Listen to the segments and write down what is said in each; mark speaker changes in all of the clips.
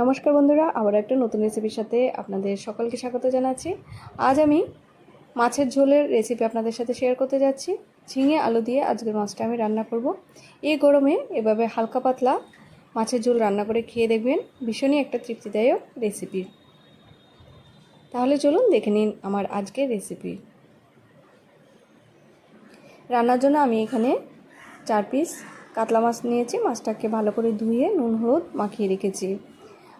Speaker 1: নমস্কার বন্ধুরা, আবার একটা নতুন রেসিপির সাথে আপনাদের সকলকে স্বাগত জানাচ্ছি। আজ আমি মাছের ঝোলের রেসিপি আপনাদের সাথে শেয়ার করতে যাচ্ছি। ঝিঙে, আলু দিয়ে আজকের মাছটা আমি রান্না করব। এই গরমে এভাবে হালকা পাতলা মাছের ঝোল রান্না করে খেয়ে দেখবেন, ভীষণই একটা তৃপ্তিদায়ক রেসিপি তাহলে চলুন দেখে নিন আমার আজকের রেসিপি রান্নার জন্য আমি এখানে চার পিস কাতলা মাছ নিয়েছি। মাছটাকে ভালো করে ধুয়ে নুন, হলুদ মাখিয়ে রেখেছি।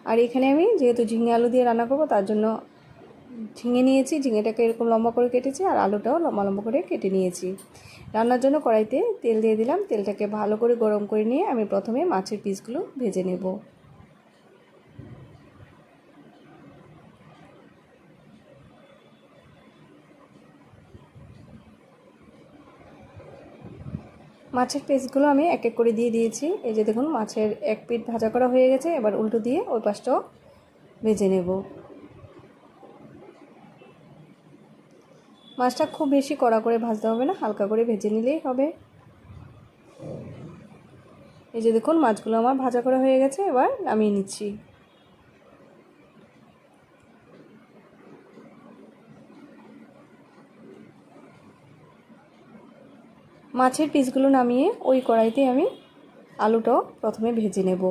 Speaker 1: আর এখানে আমি যেহেতু ঝিঙে আলু দিয়ে রান্না করব, তার জন্য ঝিঙে নিয়েছি। ঝিঙেটাকে এরকম লম্বা করে কেটেছি আর আলুটাও লম্বা লম্বা করে কেটে নিয়েছি। রান্নার জন্য কড়াইতে তেল দিয়ে দিলাম। তেলটাকে ভালো করে গরম করে নিয়ে আমি প্রথমে মাছের পিসগুলো ভেজে নেব। মাছের পিসগুলো আমি এক এক করে দিয়ে দিয়েছি। এই যে দেখুন, মাছের এক পিঠ ভাজা করা হয়ে গেছে। এবার উল্টো দিয়ে ওই পাশটাও ভেজে নেব। মাছটা খুব বেশি কড়া করে ভাজতে হবে না, হালকা করে ভেজে নিলেই হবে। এই যে দেখুন, মাছগুলো আমার ভাজা করা হয়ে গেছে। এবার নামিয়ে নিচ্ছি। মাছের পিসগুলো নামিয়ে ওই কড়াইতে আমি আলুটাও প্রথমে ভেজে নেব।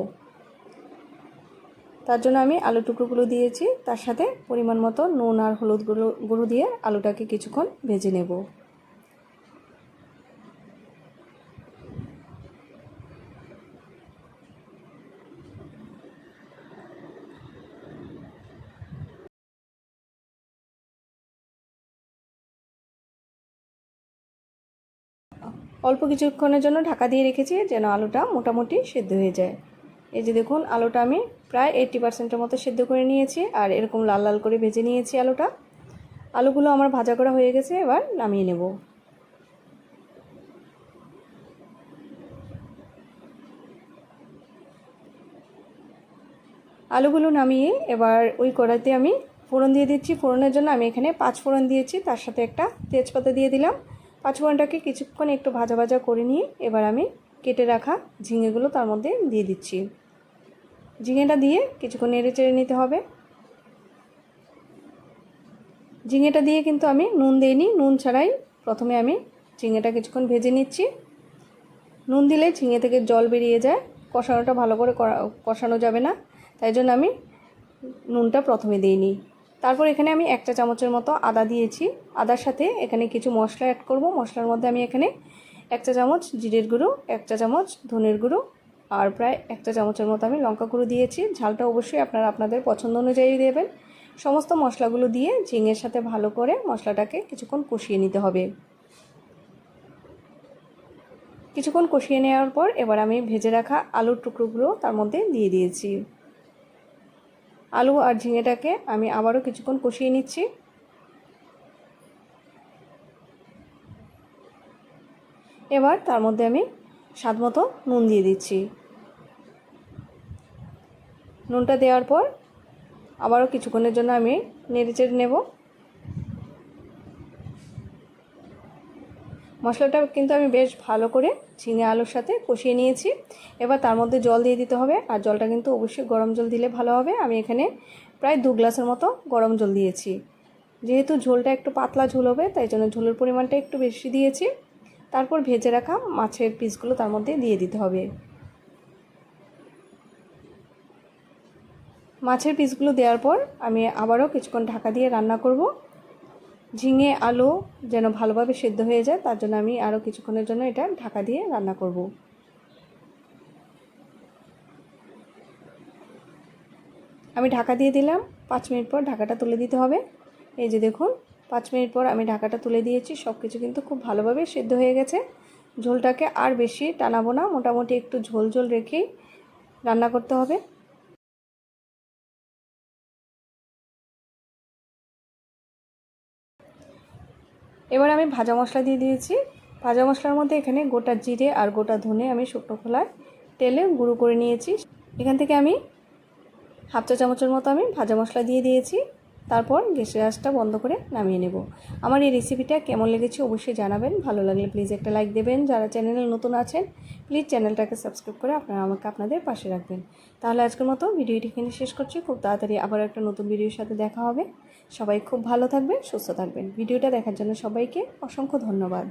Speaker 1: তার জন্য আমি আলু টুকরোগুলো দিয়েছি। তার সাথে পরিমাণ মতো নুন আর হলুদ গুঁড়ো দিয়ে আলুটাকে কিছুক্ষণ ভেজে নেব। অল্প কিছুক্ষণের জন্য ঢাকা দিয়ে রেখেছি যেন আলুটা মোটামুটি সেদ্ধ হয়ে যায়। এই যে দেখুন, আলুটা আমি প্রায় এইট্টি পার্সেন্টের মতো সেদ্ধ করে নিয়েছি আর এরকম লাল লাল করে ভেজে নিয়েছি আলুটা। আলুগুলো আমার ভাজা করা হয়ে গেছে, এবার নামিয়ে নেব। আলুগুলো নামিয়ে এবার ওই কড়াইতে আমি ফোড়ন দিয়ে দিচ্ছি। ফোড়নের জন্য আমি এখানে পাঁচ ফোড়ন দিয়েছি, তার সাথে একটা তেজপাতা দিয়ে দিলাম। পাঁচ ফোড়নটাকে কিছুক্ষণ একটু ভাজা ভাজা করে নিয়ে এবার আমি কেটে রাখা ঝিঙেগুলো তার মধ্যে দিয়ে দিচ্ছি। ঝিঙেটা দিয়ে কিছুক্ষণ নেড়ে চেড়ে নিতে হবে। ঝিঙেটা দিয়ে কিন্তু আমি নুন দিইনি। নুন ছাড়াই প্রথমে আমি ঝিঙেটা কিছুক্ষণ ভেজে নিচ্ছি। নুন দিলে ঝিঙে থেকে জল বেরিয়ে যায়। কষানোটা ভালো করে কষানো যাবে না। তাই জন্য আমি নুনটা প্রথমে দিইনি। তারপর এখানে আমি একটা চামচের মতো আদা দিয়েছি। আদার সাথে এখানে কিছু মশলা অ্যাড করব। মশলার মধ্যে আমি এখানে একটা চামচ জিরের গুঁড়ো, একটা চামচ ধনের গুঁড়ো আর প্রায় একটা চামচের মতো আমি লঙ্কা গুঁড়ো দিয়েছি। ঝালটা অবশ্যই আপনারা আপনাদের পছন্দ অনুযায়ী দেবেন। সমস্ত মশলাগুলো দিয়ে ঝিঙের সাথে ভালো করে মশলাটাকে কিছুক্ষণ কষিয়ে নিতে হবে। কিছুক্ষণ কষিয়ে নেওয়ার পর এবার আমি ভেজে রাখা আলুর টুকরোগুলো তার মধ্যে দিয়ে দিয়েছি। আলু আর ঝিঙেটাকে আমি আবারও কিছুক্ষণ কষিয়ে নিচ্ছি। এবার তার মধ্যে আমি স্বাদ মতো নুন দিয়ে দিচ্ছি। নুনটা দেওয়ার পর আবারও কিছুক্ষণের জন্য আমি নেড়ে চেড়ে নেব। মশলাটা কিন্তু আমি বেশ ভালো করে ঝিঙে আলুর সাথে কষিয়ে নিয়েছি। এবার তার মধ্যে জল দিয়ে দিতে হবে আর জলটা কিন্তু অবশ্যই গরম জল দিলে ভালো হবে। আমি এখানে প্রায় দু গ্লাসের মতো গরম জল দিয়েছি। যেহেতু ঝোলটা একটু পাতলা ঝোল হবে, তাই জন্য ঝোলের পরিমাণটা একটু বেশি দিয়েছি। তারপর ভেজে রাখা মাছের পিসগুলো তার মধ্যে দিয়ে দিতে হবে। মাছের পিসগুলো দেওয়ার পর আমি আবারও কিছুক্ষণ ঢাকা দিয়ে রান্না করব। ঝিঙে, আলু যেন ভালোভাবে সেদ্ধ হয়ে যায়, তার জন্য আমি আরও কিছুক্ষণের জন্য এটা ঢাকা দিয়ে রান্না করব। আমি ঢাকা দিয়ে দিলাম, পাঁচ মিনিট পর ঢাকাটা তুলে দিতে হবে। এই যে দেখুন, পাঁচ মিনিট পর আমি ঢাকাটা তুলে দিয়েছি সব কিছু কিন্তু খুব ভালোভাবে সেদ্ধ হয়ে গেছে। ঝোলটাকে আর বেশি টানাবো না, মোটামুটি একটু ঝোল ঝোল রেখেই রান্না করতে হবে। এবার আমি ভাজা মশলা দিয়ে দিয়েছি। ভাজা মশলার মধ্যে এখানে গোটা জিরে আর গোটা ধনে আমি শুকনো খোলায় তেলে গুঁড়ো করে নিয়েছি। এখান থেকে আমি হাফ চা চামচের মতো আমি ভাজা মশলা দিয়ে দিয়েছি। তারপর গ্যাসের আঁচটা বন্ধ করে নামিয়ে নেব। আমার এই রেসিপিটা কেমন লেগেছে অবশ্যই জানাবেন। ভালো লাগলে প্লিজ একটা লাইক দেবেন। যারা চ্যানেলে নতুন আছেন প্লিজ চ্যানেলটাকে সাবস্ক্রাইব করে আপনারা আমাকে আপনাদের পাশে রাখবেন। তাহলে আজকের মতো ভিডিওটি এখানে শেষ করছি। খুব তাড়াতাড়ি আবার একটা নতুন ভিডিওর সাথে দেখা হবে। সবাই খুব ভালো থাকবেন, সুস্থ থাকবেন। ভিডিওটা দেখার জন্য সবাইকে অসংখ্য ধন্যবাদ।